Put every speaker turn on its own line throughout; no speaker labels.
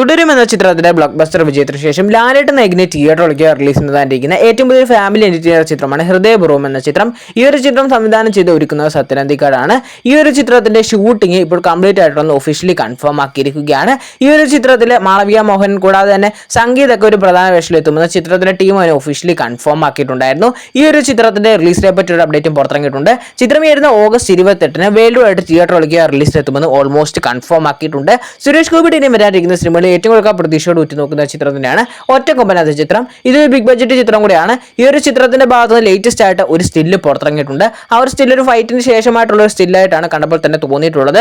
തുടരും എന്ന ചിത്രത്തിന്റെ ബ്ലോക്ക് ബസ്റ്റർ വിജയത്തിന് ശേഷം ലാലേട്ട് നയിക്കുന്ന തിയേറ്ററിലേക്ക് റിലീസ് ചെയ്യുന്നതായിരിക്കുന്ന ഏറ്റവും വലിയ ഫാമിലി എന്റർടൈനർ ചിത്രമാണ് ഹൃദയപൂർവം എന്ന ചിത്രം. ഈ ഒരു ചിത്രം സംവിധാനം ചെയ്ത് ഒരുക്കുന്നത് സത്യനന്ദിക്കാടാണ്. ഈ ഒരു ചിത്രത്തിന്റെ ഷൂട്ടിംഗ് ഇപ്പോൾ കംപ്ലീറ്റ് ആയിട്ടൊന്ന് ഒഫീഷ്യലി കൺഫേം ആക്കിയിരിക്കുകയാണ്. ഈ ഒരു ചിത്രത്തിലെ മാളവിക മോഹൻ കൂടാതെ തന്നെ സംഗീതമൊക്കെ ഒരു പ്രധാന വേഷത്തിലെത്തുമെന്ന് ചിത്രത്തിന്റെ ടീം അതിനെ ഒഫീഷ്യലി കൺഫേം ആക്കിയിട്ടുണ്ടായിരുന്നു. ഈ ഒരു ചിത്രത്തിന്റെ റിലീസിനെ പറ്റി ഒരു അപ്ഡേറ്റും പുറത്തിറങ്ങിയിട്ടുണ്ട്. ചിത്രം വരുന്ന ഓഗസ്റ്റ് ഇരുപത്തെട്ടിന് വേൾഡ് വൈഡ് തിയേറ്ററിലേക്ക് റിലീസിലെത്തുമെന്ന് ഓൾമോസ്റ്റ് കൺഫേം ആക്കിയിട്ടുണ്ട്. സുരേഷ് ഗോപി ടീം വരാനിരിക്കുന്ന സിനിമയിൽ ഏറ്റവും കൂടുതൽ പ്രതീക്ഷയോട് ഉറ്റുനോക്കുന്ന ചിത്രം തന്നെയാണ് ഒറ്റക്കൊമ്പനാഥ ചിത്രം. ഇതൊരു ബിഗ് ബഡ്ജറ്റ് ചിത്രം കൂടിയാണ്. ഈ ഒരു ചിത്രത്തിന്റെ ഭാഗത്ത് നിന്ന് ലേറ്റസ്റ്റ് ആയിട്ട് ഒരു സ്റ്റില്ല് പുറത്തിറങ്ങിയിട്ടുണ്ട്. ആ ഒരു സ്റ്റിൽ ഒരു ഫൈറ്റിന് ശേഷമായിട്ടുള്ള ഒരു സ്റ്റില്ലായിട്ടാണ് കണ്ടപ്പോൾ തന്നെ തോന്നിയിട്ടുള്ളത്.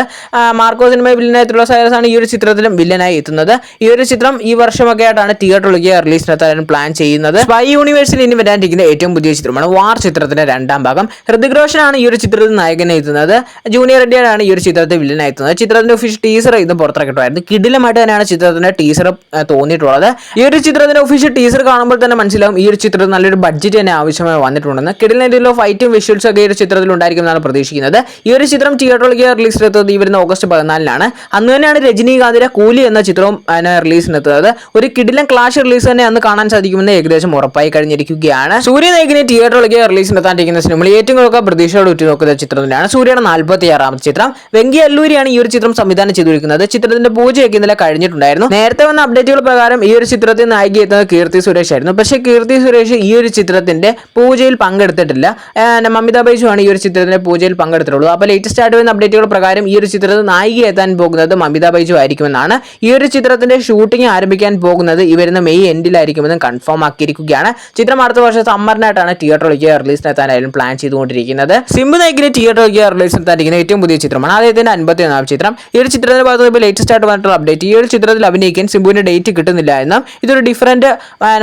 മാർക്കോ സിനിമ വില്ലനായിട്ടുള്ള സൈറസ് ആണ് ഈ ഒരു ചിത്രത്തിലും വില്ലനായി എത്തുന്നത്. ഈ ഒരു ചിത്രം ഈ വർഷമൊക്കെ ആയിട്ടാണ് തിയേറ്ററിലേക്ക് റിലീസിനെത്താൻ പ്ലാൻ ചെയ്യുന്നത്. സ്പൈ യൂണിവേഴ്സിൽ ഇനി വരാനിരിക്കുന്ന ഏറ്റവും പുതിയ ചിത്രമാണ് വാർ ചിത്രത്തിന്റെ രണ്ടാം ഭാഗം. ഹൃതിക് റോഷനാണ് ഈ ഒരു ചിത്രത്തിൽ നായകനെ എത്തുന്നത്. ജൂനിയർ റെഡ്ഡിയാണ് ഈ ഒരു ചിത്രത്തിൽ വില്ലനായി എത്തുന്നത്. ചിത്രത്തിന്റെ ഒഫീഷ്യൽ ടീസർ ഇത് പുറത്തിറക്കിട്ടുമായിരുന്നു കിടിലമായിട്ട് തന്നെയാണ് ചിത്രത്തിന്റെ ടീസർ തോന്നിയിട്ടുള്ളത് ഈ ഒരു ചിത്രത്തിന്റെ ഒഫീഷ്യൽ ടീസർ കാണുമ്പോൾ തന്നെ മനസ്സിലാവും ഈ ഒരു ചിത്രത്തിൽ നല്ലൊരു ബഡ്ജറ്റ് തന്നെ ആവശ്യമായി വന്നിട്ടുണ്ടെന്ന്. കിടിലൻ രീതിയിലുള്ള ഫൈറ്റും വിഷ്വൽസ് ഒക്കെ ഈ ഒരു ചിത്രത്തിൽ ഉണ്ടായിരിക്കുമെന്നാണ് പ്രതീക്ഷിക്കുന്നത്. ഈ ഒരു ചിത്രം തിയേറ്ററിലേക്ക് റിലീസിലെത്തുന്നത് ഈ വരുന്ന ഓഗസ്റ്റ് പതിനാലിനാണ്. അന്ന് തന്നെയാണ് രജനീകാന്തിന്റെ കൂലി എന്ന ചിത്രവും റിലീസിനെത്തുന്നത് ഒരു കിടിലൻ ക്ലാഷ് റിലീസ് തന്നെ അന്ന് കാണാൻ സാധിക്കുമെന്ന് ഏകദേശം ഉറപ്പായി കഴിഞ്ഞിരിക്കുകയാണ്. സൂര്യ നായകനെ തിയേറ്ററിലേക്ക് റിലീസിനെത്താണ്ടിരിക്കുന്ന സിനിമയിൽ ഏറ്റവും കൂടുതൽ പ്രതീക്ഷയോട് ഉറ്റുനോക്കുന്ന ചിത്രം തന്നെയാണ് സൂര്യയുടെ നാൽപ്പത്തി ആറാമത്തെ ചിത്രം. വെങ്കി അല്ലൂരിയാണ് ഈ ഒരു ചിത്രം സംവിധാനം ചെയ്തിരിക്കുന്നത്. ചിത്രത്തിന്റെ പൂജയൊക്കെ ഇന്നലെ കഴിഞ്ഞിട്ടുണ്ടായിരുന്നു. നേരത്തെ വന്ന അപ്ഡേറ്റുകൾ പ്രകാരം ഈ ഒരു ചിത്രത്തിൽ നായിക എത്തുന്നത് കീർത്തി സുരേഷ് ആയിരുന്നു. പക്ഷെ കീർത്തി സുരേഷ് ഈ ഒരു ചിത്രത്തിന്റെ പൂജയിൽ പങ്കെടുത്തിട്ടില്ല. മമിത ബൈജു ആണ് ഈ ഒരു ചിത്രത്തിന്റെ പൂജയിൽ പങ്കെടുത്തിട്ടുള്ളൂ അപ്പോൾ ലേറ്റസ്റ്റ് ആയിട്ട് വന്ന അപ്ഡേറ്റുകൾ പ്രകാരം ഈ ഒരു ചിത്രത്തിൽ നായിക എത്താൻ പോകുന്നത് മമിത ബൈജു ആയിരിക്കുമെന്നാണ്. ഈ ഒരു ചിത്രത്തിന്റെ ഷൂട്ടിംഗ് ആരംഭിക്കാൻ പോകുന്നത് ഈ വരുന്ന മെയ് എൻഡിലായിരിക്കുമെന്ന് കൺഫേം ആക്കിയിരിക്കുകയാണ്. ചിത്രം അടുത്ത വർഷം സമ്മറിനായിട്ടാണ് തിയേറ്ററിലേക്ക് റിലീസിനെത്താനായാലും പ്ലാൻ ചെയ്തുകൊണ്ടിരിക്കുന്നത്. സിംബു നായികിന് തിയേറ്ററിലേക്ക് റിലീസിനെത്താനിരിക്കുന്ന ഏറ്റവും പുതിയ ചിത്രമാണ് അദ്ദേഹത്തിന്റെ അൻപത്തി ഒന്നാം ചിത്രം. ഈ ഒരു ചിത്രത്തിന്റെ ഭാഗത്ത് ലേറ്റസ്റ്റ് ആയിട്ട് വന്നിട്ടുള്ള അപ്ഡേറ്റ് ഈ ഒരു ചിത്രത്തിൽ അഭിനയിക്കാൻ സിംബുവിന്റെ ഡേറ്റ് കിട്ടുന്നില്ല എന്നും ഇതൊരു ഡിഫറെന്റ്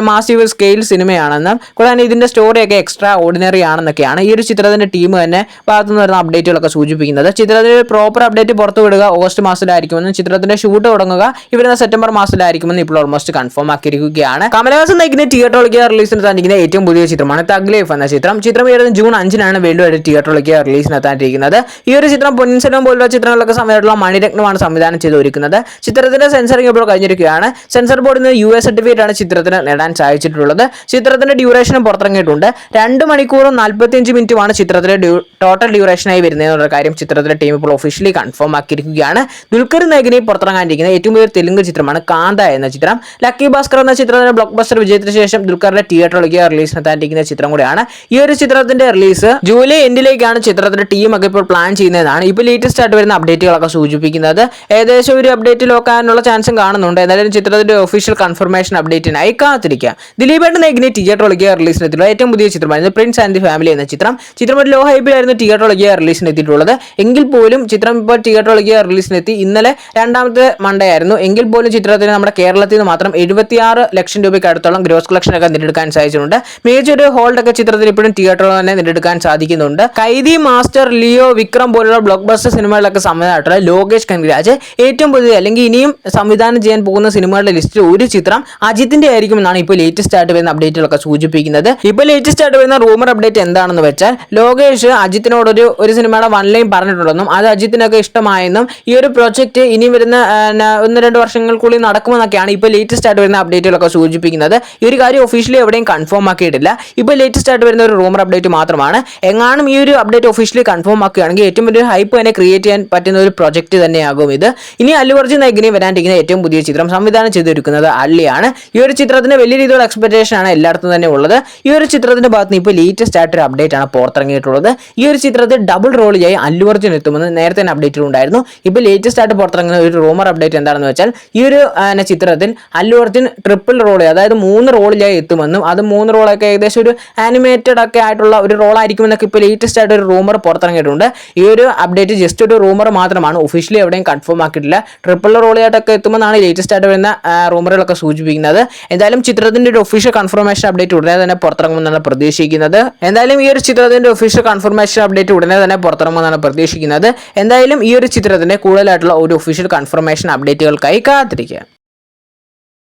മാസീവ് സ്കെയിൽ സിനിമയാണെന്നും കൂടാതെ ഇതിന്റെ സ്റ്റോറിയൊക്കെ എക്സ്ട്രാ ഓർഡിനറി ആണെന്നൊക്കെയാണ് ഈ ഒരു ചിത്രത്തിന്റെ ടീം തന്നെ ഭാഗത്തു നിന്ന് വരുന്ന അപ്ഡേറ്റുകളൊക്കെ സൂചിപ്പിക്കുന്നത്. ചിത്രത്തിന്റെ പ്രോപ്പർ അപ്ഡേറ്റ് പുറത്തു വിടുക ഓഗസ്റ്റ് മാസത്തിലായിരിക്കുമെന്നും ചിത്രത്തിന്റെ ഷൂട്ട് തുടങ്ങുക ഈ വരുന്ന സെപ്റ്റംബർ മാസത്തിലായിരിക്കുമെന്ന് ഇപ്പോൾ ഓൾമോസ്റ്റ് കൺഫേം ആക്കിയിരിക്കുകയാണ്. കമലഹാസൻ നയിക്കുന്ന തിയേറ്ററിലേക്ക് റിലീസിനെത്താനിരിക്കുന്ന ഏറ്റവും പുതിയ ചിത്രമാണ് തഗ് ലൈഫ് എന്ന ചിത്രം. ചിത്രം വരുന്നത് ജൂൺ അഞ്ചിനാണ് വീണ്ടും തിയേറ്ററിലേക്ക് റിലീസിനെത്താനിരിക്കുന്നത് ഈ ഒരു ചിത്രം പൊന്നിൻ സെൽവം പോലുള്ള ചിത്രങ്ങളൊക്കെ സമയത്തുള്ള മണിരത്നമാണ് സംവിധാനം ചെയ്ത് ഒരുക്കുന്നത് ചിത്രത്തിന്റെ സെൻസറിംഗ് ഇപ്പോൾ കഴിഞ്ഞിരിക്കുകയാണ്. സെൻസർ ബോർഡിൽ നിന്ന് യു എസ് സർട്ടിഫിക്കറ്റ് ആണ് ചിത്രത്തിന് നേടാൻ സാധിച്ചിട്ടുള്ളത്. ചിത്രത്തിന്റെ ഡ്യൂറേഷനും പുറത്തിറങ്ങിയിട്ടുണ്ട്. രണ്ട് മണിക്കൂറും നാൽപ്പത്തിയഞ്ച് മിനിറ്റുമാണ് ചിത്രത്തിലെ ടോട്ടൽ ഡ്യൂറേഷനായി വരുന്നതെന്നുള്ള കാര്യം ചിത്രത്തിലെ ടീം ഇപ്പോൾ ഒഫീഷ്യലി കൺഫേം ആക്കിയിരിക്കുകയാണ്. ദുൽഖർ നായകനെ പുറത്തിറങ്ങാനിരിക്കുന്ന ഏറ്റവും വലിയ തെലുങ്ക് ചിത്രമാണ് കാന്ത എന്ന ചിത്രം. ലക്കി ഭാസ്കർ എന്ന ചിത്രത്തിന്റെ ബ്ലോക്ക് ബസ്റ്റർ വിജയത്തിന് ശേഷം ദുൽഖറിന്റെ തിയേറ്ററിലേക്ക് റിലീസ് നടത്താനിരിക്കുന്ന ചിത്രം കൂടിയാണ്. ഈ ഒരു ചിത്രത്തിന്റെ റിലീസ് ജൂലൈ എൻഡിലേക്കാണ് ചിത്രത്തിന്റെ ടീം ഒക്കെ ഇപ്പോൾ പ്ലാൻ ചെയ്യുന്നതാണ് ഇപ്പോൾ ലേറ്റസ്റ്റ് ആയിട്ട് വരുന്ന അപ്ഡേറ്റുകളൊക്കെ സൂചിപ്പിക്കുന്നത്. ഏകദേശം ഒരു അപ്ഡേറ്റ് ലോക്കാനുള്ള ചാൻസും കാണുന്നുണ്ട്. എന്തായാലും ചിത്രത്തിന്റെ ഒഫീഷ്യൽ കൺഫർമേഷൻ അപ്ഡേറ്റിനായി കാത്തിരിക്കാം. ദിലീപേട്ടൻ നയിക്കുന്ന തിയേറ്ററിലേക്ക് റിലീസിനെത്തിയിട്ടുള്ള ഏറ്റവും പുതിയ ചിത്രമായിരുന്നു പ്രിൻസ് ആൻഡ് ദി ഫാമിലി എന്ന ചിത്രം. ചിത്രം ഒരു ലോ ഹൈബിലായിരുന്നു തിയേറ്ററോളജിയ റിലീസിനെത്തിയിട്ടുള്ളത് എങ്കിൽ പോലും ചിത്രം ഇപ്പോൾ തിയേറ്ററിലേക്ക് റിലീസിനെത്തി ഇന്നലെ രണ്ടാമത്തെ മൺഡേ ആയിരുന്നു. എങ്കിൽ പോലും ചിത്രത്തിന് നമ്മുടെ കേരളത്തിൽ നിന്ന് മാത്രം എഴുപത്തിയാറ് ലക്ഷം രൂപയ്ക്ക് അടുത്തോളം ഗ്രോസ് കളക്ഷൻ ഒക്കെ നേടിയെടുക്കാൻ സാധിച്ചിട്ടുണ്ട്. മേജർ ഹോൾഡ് ഒക്കെ ചിത്രത്തിൽ ഇപ്പോഴും തിയേറ്ററിൽ തന്നെ നേടിയെടുക്കാൻ സാധിക്കുന്നുണ്ട്. കൈദി മാസ്റ്റർ ലിയോ വിക്രം പോലുള്ള ബ്ലോക്ക് ബസ്റ്റർ സിനിമകളിലൊക്കെ സംവിധാനമായിട്ടുള്ള ലോകേഷ് കൻഗ്രാജ് ഏറ്റവും പുതിയ അല്ലെങ്കിൽ ഇനിയും സംവിധാനം ചെയ്യാൻ പോകുന്ന സിനിമകളുടെ ലിസ്റ്റിൽ ഒരു ചിത്രം അജിത്തിന്റെ ആയിരിക്കും എന്നാണ് ഇപ്പോൾ ലേറ്റസ്റ്റ് ആയിട്ട് വരുന്ന അപ്ഡേറ്റുകളൊക്കെ സൂചിപ്പിക്കുന്നത്. ഇപ്പോൾ ലേറ്റസ്റ്റ് ആയിട്ട് വരുന്ന റൂമർ അപ്ഡേറ്റ് എന്താണെന്ന് വെച്ചാൽ ലോകേഷ് അജിത്തിനോട് ഒരു സിനിമയുടെ വൺ ലൈൻ പറഞ്ഞിട്ടുണ്ടെന്നും അത് അജിത്തിനൊക്കെ ഇഷ്ടമായെന്നും ഈ ഒരു പ്രോജക്റ്റ് ഇനി വരുന്ന ഒന്ന് രണ്ട് വർഷങ്ങൾക്കുള്ളിൽ നടക്കുമെന്നൊക്കെയാണ് ഇപ്പോൾ ലേറ്റസ്റ്റ് ആയിട്ട് വരുന്ന അപ്ഡേറ്റുകളൊക്കെ സൂചിപ്പിക്കുന്നത്. ഈ ഒരു കാര്യം ഒഫീഷ്യലി എവിടെയും കൺഫേം ആക്കിയിട്ടില്ല. ഇപ്പോൾ ലേറ്റസ്റ്റ് ആയിട്ട് വരുന്ന ഒരു റൂമർ അപ്ഡേറ്റ് മാത്രമാണ്. എങ്ങാനും ഈ ഒരു അപ്ഡേറ്റ് ഒഫീഷ്യലി കൺഫേം ആക്കുകയാണെങ്കിൽ ഏറ്റവും വലിയ ഹൈപ്പ് തന്നെ ക്രിയേറ്റ് ചെയ്യാൻ പറ്റുന്ന ഒരു പ്രോജക്റ്റ് തന്നെയാകും ഇത്. ഇനി അല്ലുവർജി അർജുൻ നായകനെ വരാനിരിക്കുന്ന ഏറ്റവും പുതിയ ചിത്രം സംവിധാനം ചെയ്തിരിക്കുന്നത് അള്ളിയാണ്. ഈ ഒരു ചിത്രത്തിന് വലിയ രീതിയിലുള്ള എക്സ്പെക്ടേഷൻ ആണ് എല്ലായിടത്തും തന്നെ ഉള്ളത്. ഈ ഒരു ചിത്രത്തിന്റെ ഭാഗത്ത് നിന്ന് ഇപ്പോൾ ലേറ്റസ്റ്റ് ആയിട്ടൊരു അപ്ഡേറ്റ് ആണ് പുറത്തിറങ്ങിയിട്ടുള്ളത്. ഈ ഒരു ചിത്രത്തിൽ ഡബിൾ റോളിയായി അല്ലു അർജുൻ എത്തുമെന്ന് നേരത്തെ തന്നെ അപ്ഡേറ്റ് ഉണ്ടായിരുന്നു. ഇപ്പോൾ ലേറ്റസ്റ്റ് ആയിട്ട് പുറത്തിറങ്ങുന്ന ഒരു റൂമർ അപ്ഡേറ്റ് എന്താണെന്ന് വെച്ചാൽ ഈ ഒരു ചിത്രത്തിൽ അല്ലു അർജുൻ ട്രിപ്പിൾ റോൾ അതായത് മൂന്ന് റോളിലായി എത്തുമെന്നും അത് മൂന്ന് റോളൊക്കെ ഏകദേശം ഒരു ആനിമേറ്റഡ് ഒക്കെ ആയിട്ടുള്ള ഒരു റോൾ ആയിരിക്കുമെന്നൊക്കെ ഇപ്പോൾ ലേറ്റസ്റ്റ് ആയിട്ട് ഒരു റൂമർ പുറത്തിറങ്ങിയിട്ടുണ്ട്. ഈ ഒരു അപ്ഡേറ്റ് ജസ്റ്റ് ഒരു റൂമർ മാത്രമാണ്. ഒഫീഷ്യലി എവിടെയും കൺഫേം ആക്കിയിട്ടില്ല. ട്രിപ്പിൾ റോളിയായിട്ടൊക്കെ എത്തുമെന്നാണ് ലേറ്റസ്റ്റ് ആയിട്ട് വരുന്ന റൂമറുകളൊക്കെ സൂചിപ്പിക്കുന്നത്. എന്തായാലും ചിത്രത്തിന്റെ ഒരു ഒഫീഷ്യൽ കൺഫർമേഷൻ അപ്ഡേറ്റ് ഉടനെ തന്നെ പുറത്തിറങ്ങുമെന്നാണ് പ്രതീക്ഷിക്കുന്നത്. എന്തായാലും ഈ ഒരു ചിത്രത്തിന്റെ ഒഫീഷ്യൽ കൺഫർമേഷൻ അപ്ഡേറ്റ് ഉടനെ തന്നെ പുറത്തിറങ്ങുമെന്നാണ് പ്രതീക്ഷിക്കുന്നത്. എന്തായാലും ഈ ഒരു ചിത്രത്തിന്റെ കൂടുതലായിട്ടുള്ള ഒരു ഒഫീഷ്യൽ കൺഫർമേഷൻ അപ്ഡേറ്റുകൾക്കായി കാത്തിരിക്കുക.